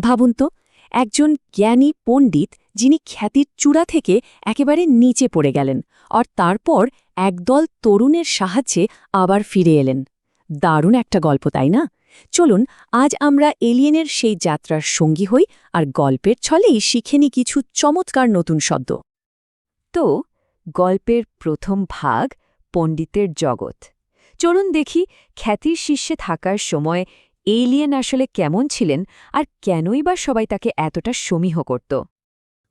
ভাবুন তো, একজন জ্ঞানী পণ্ডিত যিনি খ্যাতির চূড়া থেকে একেবারে নিচে পড়ে গেলেন আর তারপর একদল তরুণের সাহায্যে আবার ফিরে এলেন। দারুণ একটা গল্প, তাই না? চলুন, আজ আমরা এলিয়েনের সেই যাত্রার সঙ্গী হই আর গল্পের ছলেই শিখেনি কিছু চমৎকার নতুন শব্দ। তো, গল্পের প্রথম ভাগ পণ্ডিতের জগৎ। চলুন দেখি খ্যাতির শীর্ষে থাকার সময় এলিয়েন আসলে কেমন ছিলেন আর কেনই বা সবাই তাকে এতটা সমীহ করত।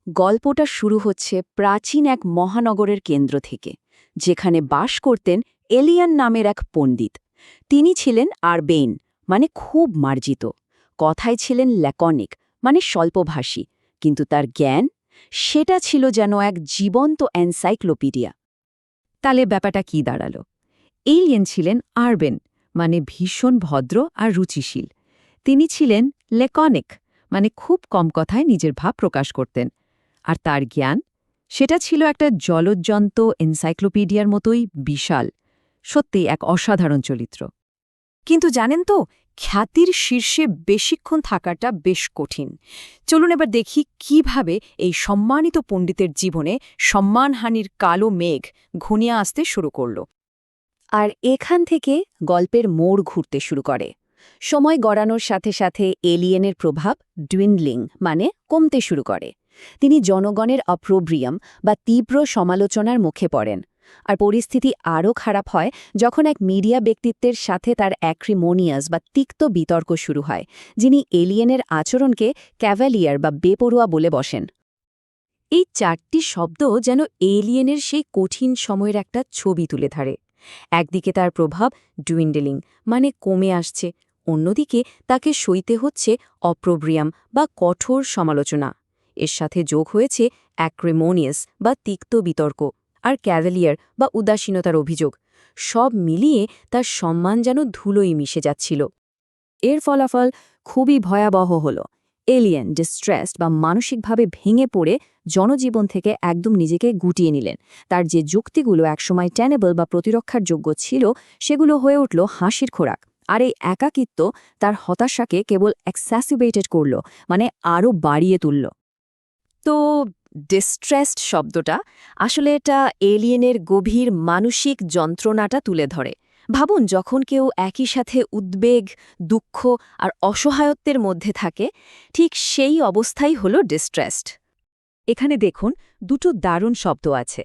গল্পটা শুরু হচ্ছে প্রাচীন এক মহানগরের কেন্দ্র থেকে, যেখানে বাস করতেন এলিয়ান নামের এক পণ্ডিত। তিনি ছিলেন আরবেইন মানে খুব মার্জিত। কথায় ছিলেন ল্যাকনিক মানে স্বল্পভাষী, কিন্তু তার জ্ঞান, সেটা ছিল যেন এক জীবন্ত এনসাইক্লোপিডিয়া। তালে ব্যাপারটা কি দাঁড়াল? এলিয়েন ছিলেন আরবেন মানে ভীষণ ভদ্র আর রুচিশীল। তিনি ছিলেন লেকনিক মানে খুব কম কথায় নিজের ভাব প্রকাশ করতেন। আর তার জ্ঞান? সেটা ছিল একটা জলজ্জন্ত এনসাইক্লোপিডিয়ার মতোই বিশাল সত্যি এক অসাধারণ চরিত্র। কিন্তু জানেন তো, খ্যাতির শীর্ষে বেশিক্ষণ থাকাটা বেশ কঠিন। চলুন এবার দেখি কীভাবে এই সম্মানিত পণ্ডিতের জীবনে সম্মানহানির কালো মেঘ ঘনিয়ে আসতে শুরু করল। আর এখান থেকে গল্পের মোড় ঘুরতে শুরু করে। সময় গড়ানোর সাথে সাথে এলিয়েনের প্রভাব ডুইনলিং মানে কমতে শুরু করে। তিনি জনগণের অপ্রোব্রিয়াম বা তীব্র সমালোচনার মুখে পড়েন। আর পরিস্থিতি আরও খারাপ হয় যখন এক মিডিয়া ব্যক্তিত্বের সাথে তার অ্যাক্রিমোনিয়াস বা তিক্ত বিতর্ক শুরু হয়, যিনি এলিয়েনের আচরণকে ক্যাভ্যালিয়ার বা বেপরোয়া বলে বসেন। এই চারটি শব্দ যেন এলিয়েনের সেই কঠিন সময়ের একটা ছবি তুলে ধরে। একদিকে তার প্রভাব ডুইন্ডেলিং মানে কমে আসছে, অন্যদিকে তাকে সইতে হচ্ছে অপ্রোব্রিয়াম বা কঠোর সমালোচনা। এর সাথে যোগ হয়েছে অ্যাক্রেমোনিয়াস বা তিক্ত বিতর্ক আর ক্যাভেলিয়ার বা উদাসীনতার অভিযোগ। সব মিলিয়ে তার সম্মান যেন ধুলোই মিশে যাচ্ছিল। এর ফলাফল খুবই ভয়াবহ হল। এলিয়েন ডিস্ট্রেসড বা মানসিকভাবে ভেঙে পড়ে জনজীবন থেকে একদম নিজেকে গুটিয়ে নিলেন। তার যে যুক্তিগুলো একসময় ট্যানেবল বা প্রতিরক্ষার যোগ্য ছিল, সেগুলো হয়ে উঠল হাসির খোরাক। আর এই একাকিত্ব তার হতাশাকে কেবল এক্স্যাসিবেটেড করল মানে আরও বাড়িয়ে তুলল। তো ডিস্ট্রেসড শব্দটা আসলে এটা এলিয়েনের গভীর মানসিক যন্ত্রণাটা তুলে ধরে। ভাবুন, যখন কেউ একই সাথে উদ্বেগ, দুঃখ আর অসহায়ত্বের মধ্যে থাকে, ঠিক সেই অবস্থাই হল ডিস্ট্রেসড এখানে দেখুন, দুটো দারুণ শব্দ আছে।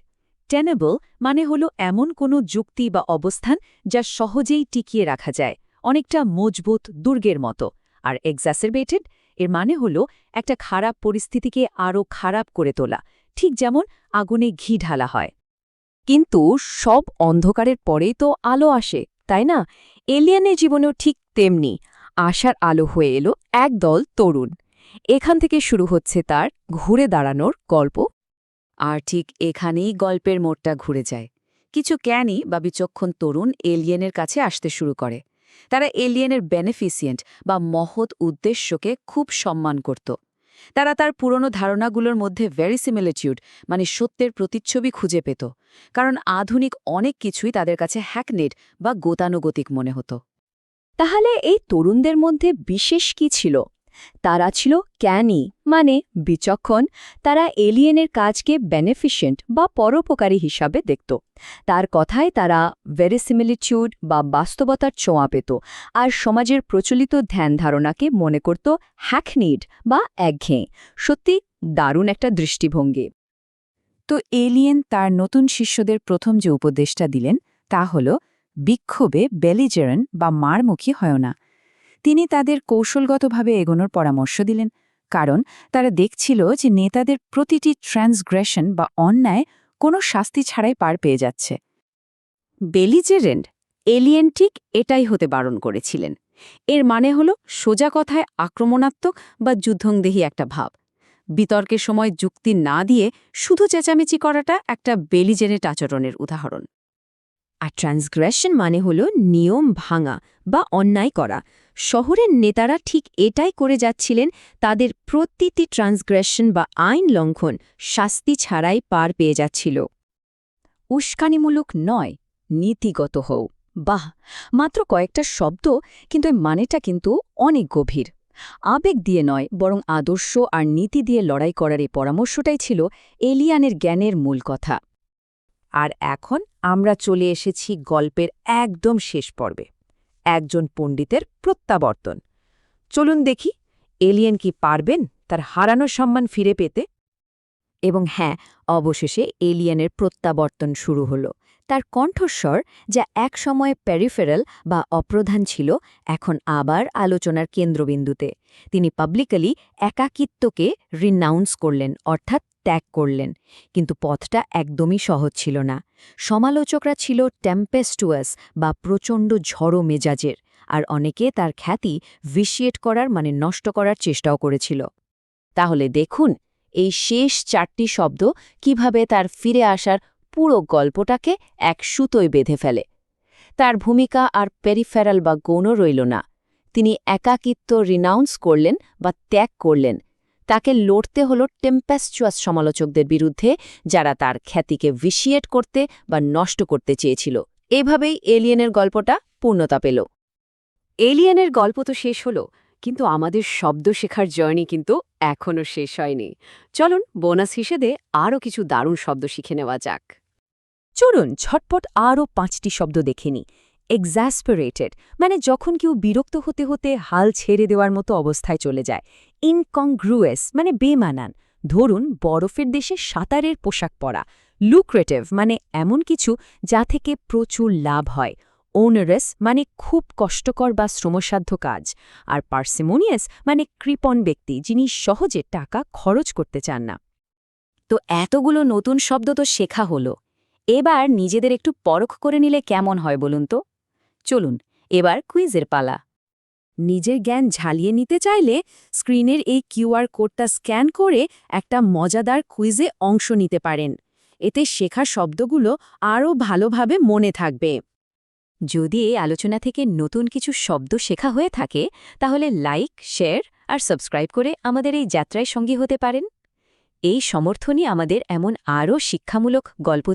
টেনেবল মানে হল এমন কোনো যুক্তি বা অবস্থান যা সহজেই টিকিয়ে রাখা যায়, অনেকটা মজবুত, দুর্গের মতো। আর এক্সাসেরবেটেড এর মানে হল একটা খারাপ পরিস্থিতিকে আরও খারাপ করে তোলা, ঠিক যেমন আগুনে ঘি ঢালা হয়। কিন্তু সব অন্ধকারের পরেই তো আলো আসে, তাই না? এলিয়ানের জীবনেও ঠিক তেমনি আশার আলো হয়ে এলো একদল তরুণ। এখান থেকে শুরু হচ্ছে তার ঘুরে দাঁড়ানোর গল্প। আর ঠিক এখানেই গল্পের মোড়টা ঘুরে যায়। কিছু জ্ঞানী বা বিচক্ষণ তরুণ এলিয়েনের কাছে আসতে শুরু করে। তারা এলিয়েনের বেনিফিসিয়েন্ট বা মহৎ উদ্দেশ্যকে খুব সম্মান করত। তারা তার পুরনো ধারণাগুলোর মধ্যে ভ্যারিসিমিলিটিউড মানে সত্যের প্রতিচ্ছবি খুঁজে পেত, কারণ আধুনিক অনেক কিছুই তাদের কাছে হ্যাকনেট বা গতানুগতিক মনে হতো। তাহলে এই তরুণদের মধ্যে বিশেষ কি ছিল? তারা ছিল ক্যানি মানে বিচক্ষণ। তারা এলিয়েনের কাজকে বেনিফিশিয়েন্ট বা পরোপকারী হিসাবে দেখত। তার কথায় তারা ভেরিসিমিলিটিউড বা বাস্তবতার ছোঁয়া পেত আর সমাজের প্রচলিত ধ্যান ধারণাকে মনে করত হ্যাকনিড বা একঘেঁ সত্যি দারুণ একটা দৃষ্টিভঙ্গি। তো এলিয়েন তার নতুন শিষ্যদের প্রথম যে উপদেশটা দিলেন, তা হল, বিক্ষোভে বেলিজেরন বা মারমুখী হয় না। তিনি তাদের কৌশলগতভাবে এগোনোর পরামর্শ দিলেন, কারণ তারা দেখছিল যে নেতাদের প্রতিটি ট্রান্সগ্রেশন বা অন্যায় কোনো শাস্তি ছাড়াই পার পেয়ে যাচ্ছে। বেলিজেরেন্ড এলিয়েন ঠিক এটাই হতে বারণ করেছিলেন। এর মানে হল সোজা কথায় আক্রমণাত্মক বা যুদ্ধংদেহী একটা ভাব। বিতর্কের সময় যুক্তি না দিয়ে শুধু চেঁচামেচি করাটা একটা বেলিজেনেট আচরণের উদাহরণ। আর ট্রান্সগ্রেশন মানে হল নিয়ম ভাঙা বা অন্যায় করা। শহরের নেতারা ঠিক এটাই করে যাচ্ছিলেন, তাদের প্রতিটি ট্রান্সগ্রেশন বা আইন লঙ্ঘন শাস্তি ছাড়াই পার পেয়ে যাচ্ছিল। উস্কানিমূলক নয়, নীতিগত হও। বাহ, মাত্র কয়েকটা শব্দ, কিন্তু এর মানেটা কিন্তু অনেক গভীর। আবেগ দিয়ে নয়, বরং আদর্শ আর নীতি দিয়ে লড়াই করার এই পরামর্শটাই ছিল এলিয়ানের জ্ঞানের মূল কথা। আর এখন আমরা চলে এসেছি গল্পের একদম শেষ পর্বে, একজন পণ্ডিতের প্রত্যাবর্তন। চলুন দেখি, এলিয়েন কি পারবেন তার হারানো সম্মান ফিরে পেতে? এবং হ্যাঁ অবশেষে এলিয়েনের প্রত্যাবর্তন শুরু হল। তার কণ্ঠস্বর যা একসময় প্যারিফেরাল বা অপ্রধান ছিল, এখন আবার আলোচনার কেন্দ্রবিন্দুতে। তিনি পাবলিকালি একাকিত্বকে রিনাউন্স করলেন, অর্থাৎ ত্যাগ করলেন, কিন্তু পথটা একদমই সহজ ছিল না। সমালোচকরা ছিল টেম্পেস্টুয়াস বা প্রচণ্ড ঝড়ো মেজাজের, আর অনেকে তার খ্যাতি ভিশিয়েট করার মানে নষ্ট করার চেষ্টাও করেছিল। তাহলে দেখুন, এই শেষ চারটি শব্দ কীভাবে তার ফিরে আসার পুরো গল্পটাকে এক সুতোয় বেঁধে ফেলে। তার ভূমিকা আর পেরিফেরাল বা গৌণ রইল না। তিনি একাকিত্ব রিনাউন্স করলেন বা ত্যাগ করলেন তাকে লড়তে হল টেম্পেস্চুয়াস সমালোচকদের বিরুদ্ধে, যারা তার খ্যাতিকে ভিশিয়েট করতে বা নষ্ট করতে চেয়েছিল। এভাবেই এলিয়েনের গল্পটা পূর্ণতা পেল। এলিয়েনের গল্প তো শেষ হলো, কিন্তু আমাদের শব্দ শেখার জার্নি কিন্তু এখনও শেষ হয়নি। চলুন বোনাস হিসেবে আরও কিছু দারুণ শব্দ শিখে নেওয়া যাক। চলুন ঝটপট আরও পাঁচটি শব্দ দেখে নি এক্সাসপারেটেড মানে যখন কেউ বিরক্ত হতে হতে হাল ছেড়ে দেওয়ার মতো অবস্থায় চলে যায়। ইনকংগ্রুয়েস মানে বেমানান। ধরুন, বরফের দেশে সাঁতারের পোশাক পরা। লুক্রেটিভ মানে এমন কিছু যা থেকে প্রচুর লাভ হয়। ওনারেস মানে খুব কষ্টকর বা শ্রমসাধ্য কাজ। আর পার্সিমোনিয়াস মানে কৃপণ ব্যক্তি, যিনি সহজে টাকা খরচ করতে চান না। তো এতগুলো নতুন শব্দ তো শেখা হলো। এবার নিজেদের একটু পরখ করে নিলে কেমন হয় বলুন তো? চলুন, এবার কুইজের পালা। নিজের জ্ঞান ঝালিয়ে নিতে চাইলে স্ক্রিনের এই কিউআর কোডটা স্ক্যান করে একটা মজাদার কুইজে অংশ নিতে পারেন। এতে শেখা শব্দগুলো আরও ভালোভাবে মনে থাকবে। যদি এই আলোচনা থেকে নতুন কিছু শব্দ শেখা হয়ে থাকে, তাহলে লাইক, শেয়ার আর সাবস্ক্রাইব করে আমাদের এই যাত্রায় সঙ্গী হতে পারেন। এই সমর্থনই আমাদের এমন আরও শিক্ষামূলক গল্প